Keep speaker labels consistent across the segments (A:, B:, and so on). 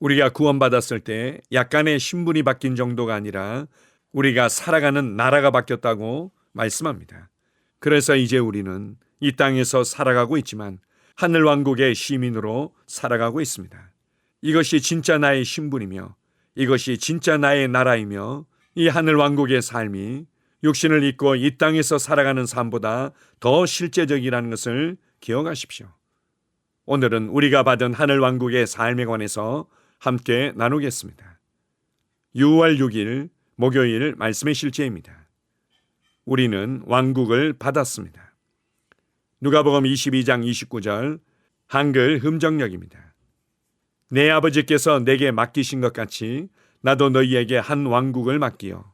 A: 우리가 구원받았을 때 약간의 신분이 바뀐 정도가 아니라 우리가 살아가는 나라가 바뀌었다고 말씀합니다. 그래서 이제 우리는 이 땅에서 살아가고 있지만 하늘 왕국의 시민으로 살아가고 있습니다. 이것이 진짜 나의 신분이며 이것이 진짜 나의 나라이며 이 하늘 왕국의 삶이 육신을 입고 이 땅에서 살아가는 삶보다 더 실제적이라는 것을 기억하십시오. 오늘은 우리가 받은 하늘 왕국의 삶에 관해서 함께 나누겠습니다. 6월 6일 목요일 말씀의 실제입니다. 우리는 왕국을 받았습니다. 누가복음 22장 29절 한글 흠정역입니다. 내 아버지께서 내게 맡기신 것 같이 나도 너희에게 한 왕국을 맡기어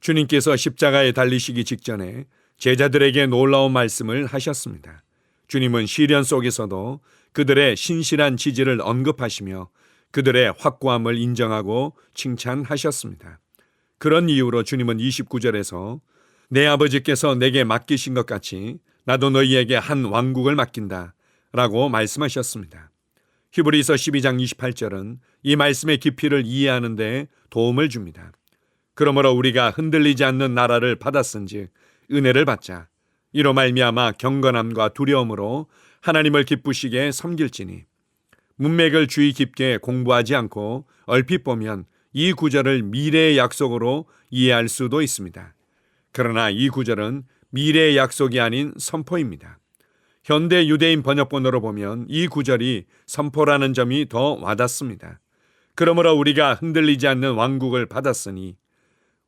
A: 주님께서 십자가에 달리시기 직전에 제자들에게 놀라운 말씀을 하셨습니다. 주님은 시련 속에서도 그들의 신실한 지지를 언급하시며 그들의 확고함을 인정하고 칭찬하셨습니다. 그런 이유로 주님은 29절에서 내 아버지께서 내게 맡기신 것 같이 나도 너희에게 한 왕국을 맡긴다 라고 말씀하셨습니다. 히브리서 12장 28절은 이 말씀의 깊이를 이해하는 데 도움을 줍니다. 그러므로 우리가 흔들리지 않는 나라를 받았은즉 은혜를 받자 이로 말미암아 경건함과 두려움으로 하나님을 기쁘시게 섬길지니 문맥을 주의 깊게 공부하지 않고 얼핏 보면 이 구절을 미래의 약속으로 이해할 수도 있습니다. 그러나 이 구절은 미래의 약속이 아닌 선포입니다. 현대 유대인 번역본으로 보면 이 구절이 선포라는 점이 더 와닿습니다. 그러므로 우리가 흔들리지 않는 왕국을 받았으니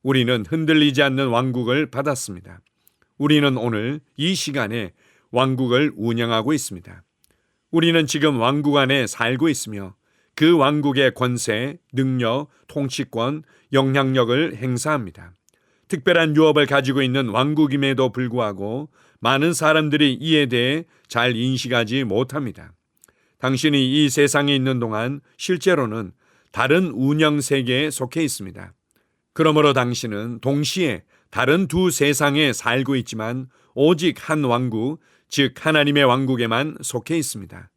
A: 우리는 흔들리지 않는 왕국을 받았습니다. 우리는 오늘 이 시간에 왕국을 운영하고 있습니다. 우리는 지금 왕국 안에 살고 있으며 그 왕국의 권세, 능력, 통치권, 영향력을 행사합니다. 특별한 유업을 가지고 있는 왕국임에도 불구하고 많은 사람들이 이에 대해 잘 인식하지 못합니다. 당신이 이 세상에 있는 동안 실제로는 다른 운영 세계에 속해 있습니다. 그러므로 당신은 동시에 다른 두 세상에 살고 있지만 오직 한 왕국, 즉 하나님의 왕국에만 속해 있습니다.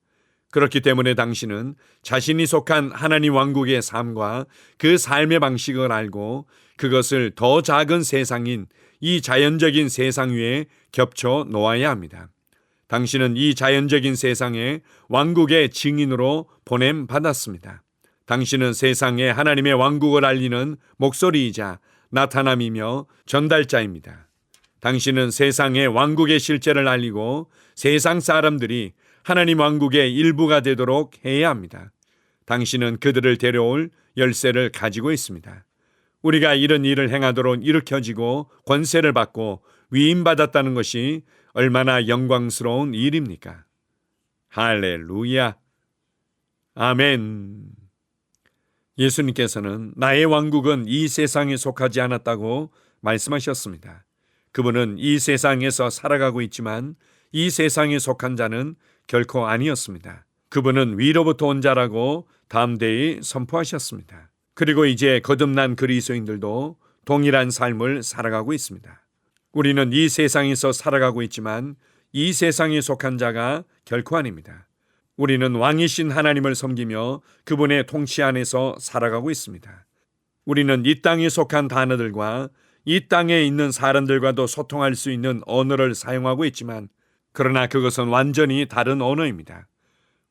A: 그렇기 때문에 당신은 자신이 속한 하나님 왕국의 삶과 그 삶의 방식을 알고 그것을 더 작은 세상인 이 자연적인 세상 위에 겹쳐 놓아야 합니다. 당신은 이 자연적인 세상에 왕국의 증인으로 보냄 받았습니다. 당신은 세상에 하나님의 왕국을 알리는 목소리이자 나타남이며 전달자입니다. 당신은 세상에 왕국의 실제를 알리고 세상 사람들이 하나님 왕국의 일부가 되도록 해야 합니다. 당신은 그들을 데려올 열쇠를 가지고 있습니다. 우리가 이런 일을 행하도록 일으켜지고 권세를 받고 위임받았다는 것이 얼마나 영광스러운 일입니까? 할렐루야. 아멘. 예수님께서는 나의 왕국은 이 세상에 속하지 않았다고 말씀하셨습니다. 그분은 이 세상에서 살아가고 있지만 이 세상에 속한 자는 결코 아니었습니다. 그분은 위로부터 온 자라고 담대히 선포하셨습니다. 그리고 이제 거듭난 그리스도인들도 동일한 삶을 살아가고 있습니다. 우리는 이 세상에서 살아가고 있지만 이 세상에 속한 자가 결코 아닙니다. 우리는 왕이신 하나님을 섬기며 그분의 통치 안에서 살아가고 있습니다. 우리는 이 땅에 속한 단어들과 이 땅에 있는 사람들과도 소통할 수 있는 언어를 사용하고 있지만 그러나 그것은 완전히 다른 언어입니다.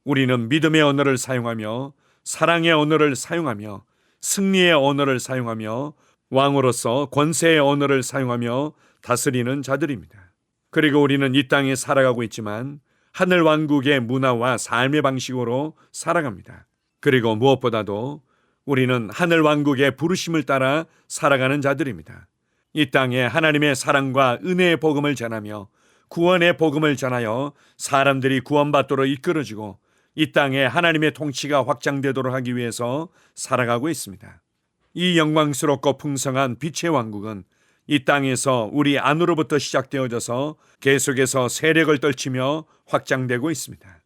A: 우리는 믿음의 언어를 사용하며 사랑의 언어를 사용하며 승리의 언어를 사용하며 왕으로서 권세의 언어를 사용하며 다스리는 자들입니다. 그리고 우리는 이 땅에 살아가고 있지만 하늘 왕국의 문화와 삶의 방식으로 살아갑니다. 그리고 무엇보다도 우리는 하늘 왕국의 부르심을 따라 살아가는 자들입니다. 이 땅에 하나님의 사랑과 은혜의 복음을 전하며 구원의 복음을 전하여 사람들이 구원받도록 이끌어주고 이 땅에 하나님의 통치가 확장되도록 하기 위해서 살아가고 있습니다. 이 영광스럽고 풍성한 빛의 왕국은 이 땅에서 우리 안으로부터 시작되어져서 계속해서 세력을 떨치며 확장되고 있습니다.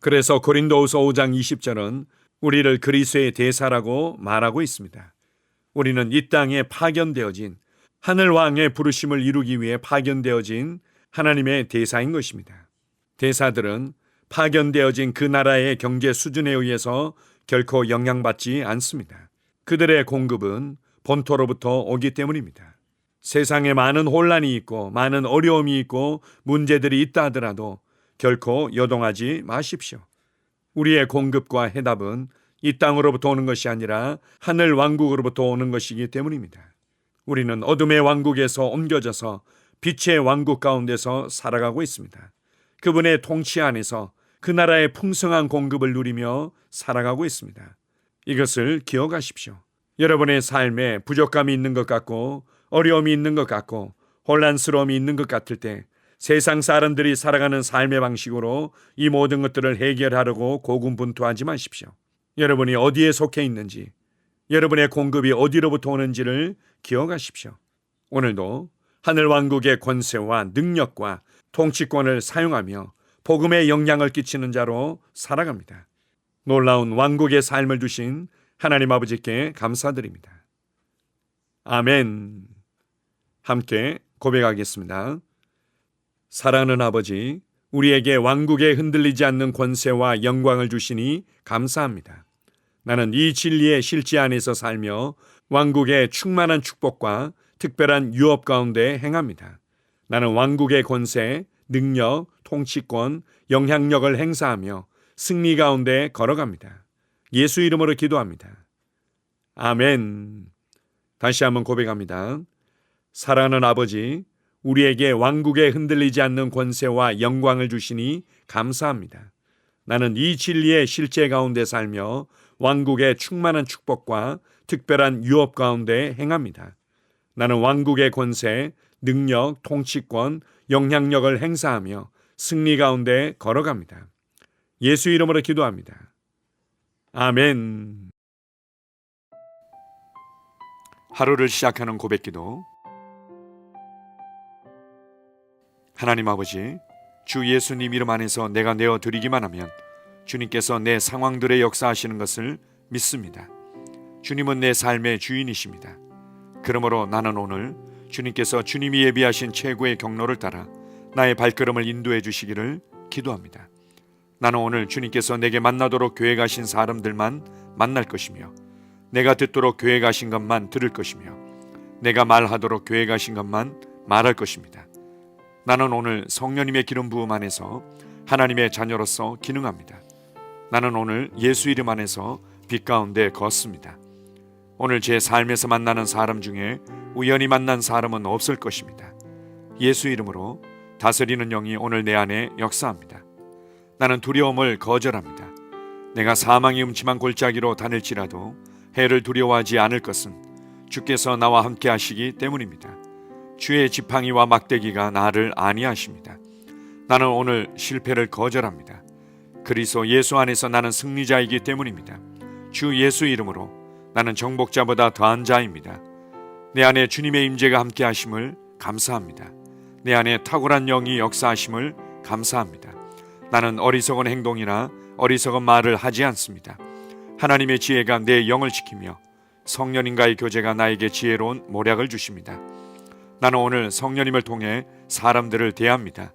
A: 그래서 고린도후서 5장 20절은 우리를 그리스도의 대사라고 말하고 있습니다. 우리는 이 땅에 파견되어진 하늘 왕의 부르심을 이루기 위해 파견되어진 하나님의 대사인 것입니다. 대사들은 파견되어진 그 나라의 경제 수준에 의해서 결코 영향받지 않습니다. 그들의 공급은 본토로부터 오기 때문입니다. 세상에 많은 혼란이 있고 많은 어려움이 있고 문제들이 있다 하더라도 결코 요동하지 마십시오. 우리의 공급과 해답은 이 땅으로부터 오는 것이 아니라 하늘 왕국으로부터 오는 것이기 때문입니다. 우리는 어둠의 왕국에서 옮겨져서 빛의 왕국 가운데서 살아가고 있습니다. 그분의 통치 안에서 그 나라의 풍성한 공급을 누리며 살아가고 있습니다. 이것을 기억하십시오. 여러분의 삶에 부족감이 있는 것 같고 어려움이 있는 것 같고 혼란스러움이 있는 것 같을 때 세상 사람들이 살아가는 삶의 방식으로 이 모든 것들을 해결하려고 고군분투하지 마십시오. 여러분이 어디에 속해 있는지, 여러분의 공급이 어디로부터 오는지를 기억하십시오. 오늘도 하늘 왕국의 권세와 능력과 통치권을 사용하며 복음의 영향을 끼치는 자로 살아갑니다. 놀라운 왕국의 삶을 주신 하나님 아버지께 감사드립니다. 아멘. 함께 고백하겠습니다. 사랑하는 아버지, 우리에게 왕국에 흔들리지 않는 권세와 영광을 주시니 감사합니다. 나는 이 진리의 실제 안에서 살며 왕국의 충만한 축복과 특별한 유업 가운데 행합니다. 나는 왕국의 권세, 능력, 통치권, 영향력을 행사하며 승리 가운데 걸어갑니다. 예수 이름으로 기도합니다. 아멘. 다시 한번 고백합니다. 사랑하는 아버지, 우리에게 왕국에 흔들리지 않는 권세와 영광을 주시니 감사합니다. 나는 이 진리의 실제 가운데 살며 왕국의 충만한 축복과 특별한 유업 가운데 행합니다. 나는 왕국의 권세, 능력, 통치권, 영향력을 행사하며 승리 가운데 걸어갑니다. 예수 이름으로 기도합니다. 아멘. 하루를 시작하는 고백 기도 하나님 아버지, 주 예수님 이름 안에서 내가 내어 드리기만 하면 주님께서 내 상황들의 역사하시는 것을 믿습니다. 주님은 내 삶의 주인이십니다. 그러므로 나는 오늘 주님께서 주님이 예비하신 최고의 경로를 따라 나의 발걸음을 인도해 주시기를 기도합니다. 나는 오늘 주님께서 내게 만나도록 가신 사람들만 만날 것이며 내가 듣도록 가신 것만 들을 것이며 내가 말하도록 가신 것만 말할 것입니다. 나는 오늘 성령님의 기름 부음 안에서 하나님의 자녀로서 기능합니다. 나는 오늘 예수 이름 안에서 빛 가운데 걷습니다. 오늘 제 삶에서 만나는 사람 중에 우연히 만난 사람은 없을 것입니다. 예수 이름으로 다스리는 영이 오늘 내 안에 역사합니다. 나는 두려움을 거절합니다. 내가 사망의 음침한 골짜기로 다닐지라도 해를 두려워하지 않을 것은 주께서 나와 함께 하시기 때문입니다. 주의 지팡이와 막대기가 나를 안위하십니다. 나는 오늘 실패를 거절합니다. 그리스도 예수 안에서 나는 승리자이기 때문입니다. 주 예수 이름으로 나는 정복자보다 더한 자입니다. 내 안에 주님의 임재가 함께 하심을 감사합니다. 내 안에 탁월한 영이 역사하심을 감사합니다. 나는 어리석은 행동이나 어리석은 말을 하지 않습니다. 하나님의 지혜가 내 영을 지키며 성령님과의 교제가 나에게 지혜로운 모략을 주십니다. 나는 오늘 성령님을 통해 사람들을 대합니다.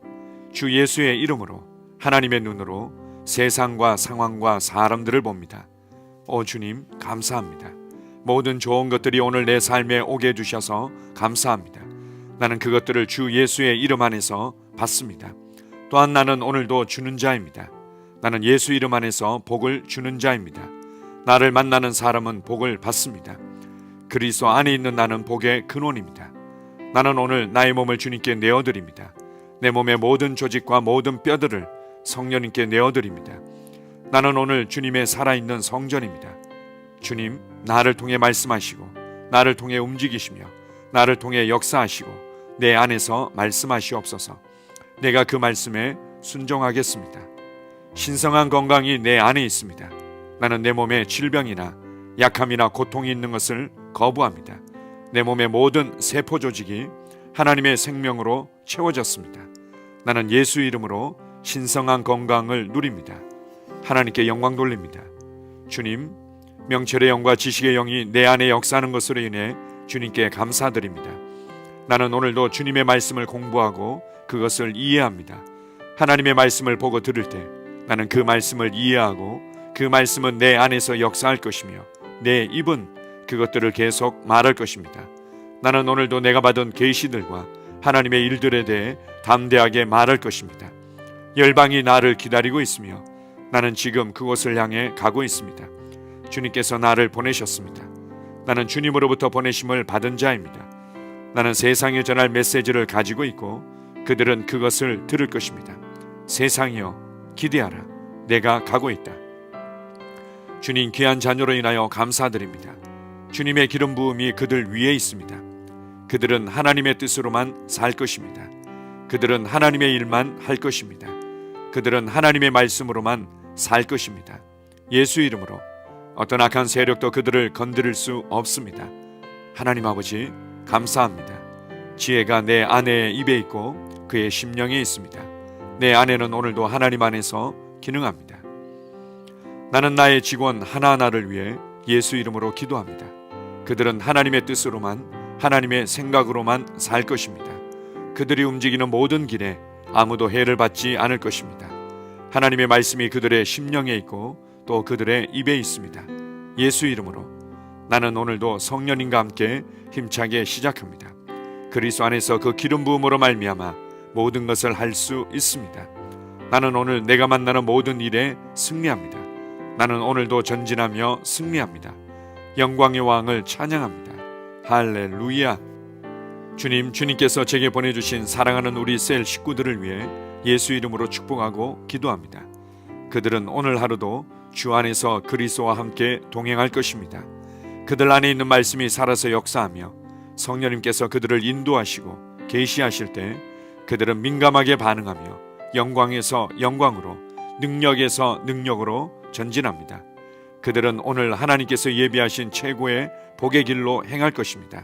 A: 주 예수의 이름으로 하나님의 눈으로 세상과 상황과 사람들을 봅니다. 오 주님 감사합니다. 모든 좋은 것들이 오늘 내 삶에 오게 해 주셔서 감사합니다. 나는 그것들을 주 예수의 이름 안에서 받습니다. 또한 나는 오늘도 주는 자입니다. 나는 예수 이름 안에서 복을 주는 자입니다. 나를 만나는 사람은 복을 받습니다. 그리스도 안에 있는 나는 복의 근원입니다. 나는 오늘 나의 몸을 주님께 내어 드립니다. 내 몸의 모든 조직과 모든 뼈들을 성령님께 내어드립니다. 나는 오늘 주님의 살아있는 성전입니다. 주님, 나를 통해 말씀하시고, 나를 통해 움직이시며, 나를 통해 역사하시고, 내 안에서 말씀하시옵소서. 내가 그 말씀에 순종하겠습니다. 신성한 건강이 내 안에 있습니다. 나는 내 몸에 질병이나 약함이나 고통이 있는 것을 거부합니다. 내 몸의 모든 세포 조직이 하나님의 생명으로 채워졌습니다. 나는 예수 이름으로 신성한 건강을 누립니다. 하나님께 영광 돌립니다. 주님, 명철의 영과 지식의 영이 내 안에 역사하는 것으로 인해 주님께 감사드립니다. 나는 오늘도 주님의 말씀을 공부하고 그것을 이해합니다. 하나님의 말씀을 보고 들을 때 나는 그 말씀을 이해하고 그그 말씀은 내 안에서 역사할 것이며 내 입은 그것들을 계속 말할 것입니다. 나는 오늘도 내가 받은 계시들과 하나님의 일들에 대해 담대하게 말할 것입니다. 열방이 나를 기다리고 있으며 나는 지금 그곳을 향해 가고 있습니다. 주님께서 나를 보내셨습니다. 나는 주님으로부터 보내심을 받은 자입니다. 나는 세상에 전할 메시지를 가지고 있고 그들은 그것을 들을 것입니다. 세상이여 기대하라. 내가 가고 있다. 주님 귀한 자녀로 인하여 감사드립니다. 주님의 기름 부음이 그들 위에 있습니다. 그들은 하나님의 뜻으로만 살 것입니다. 그들은 하나님의 일만 할 것입니다. 그들은 하나님의 말씀으로만 살 것입니다. 예수 이름으로 어떤 악한 세력도 그들을 건드릴 수 없습니다. 하나님 아버지 감사합니다. 지혜가 내 아내의 입에 있고 그의 심령에 있습니다. 내 아내는 오늘도 하나님 안에서 기능합니다. 나는 나의 직원 하나하나를 위해 예수 이름으로 기도합니다. 그들은 하나님의 뜻으로만 하나님의 생각으로만 살 것입니다. 그들이 움직이는 모든 길에 아무도 해를 받지 않을 것입니다. 하나님의 말씀이 그들의 심령에 있고 또 그들의 입에 있습니다. 예수 이름으로 나는 오늘도 성령님과 함께 힘차게 시작합니다. 그리스도 안에서 그 기름 부음으로 말미암아 모든 것을 할 수 있습니다. 나는 오늘 내가 만나는 모든 일에 승리합니다. 나는 오늘도 전진하며 승리합니다. 영광의 왕을 찬양합니다. 할렐루야. 주님, 주님께서 제게 보내주신 사랑하는 우리 셀 식구들을 위해 예수 이름으로 축복하고 기도합니다. 그들은 오늘 하루도 주 안에서 그리스도와 함께 동행할 것입니다. 그들 안에 있는 말씀이 살아서 역사하며 성령님께서 그들을 인도하시고 계시하실 때 그들은 민감하게 반응하며 영광에서 영광으로 능력에서 능력으로 전진합니다. 그들은 오늘 하나님께서 예비하신 최고의 복의 길로 행할 것입니다.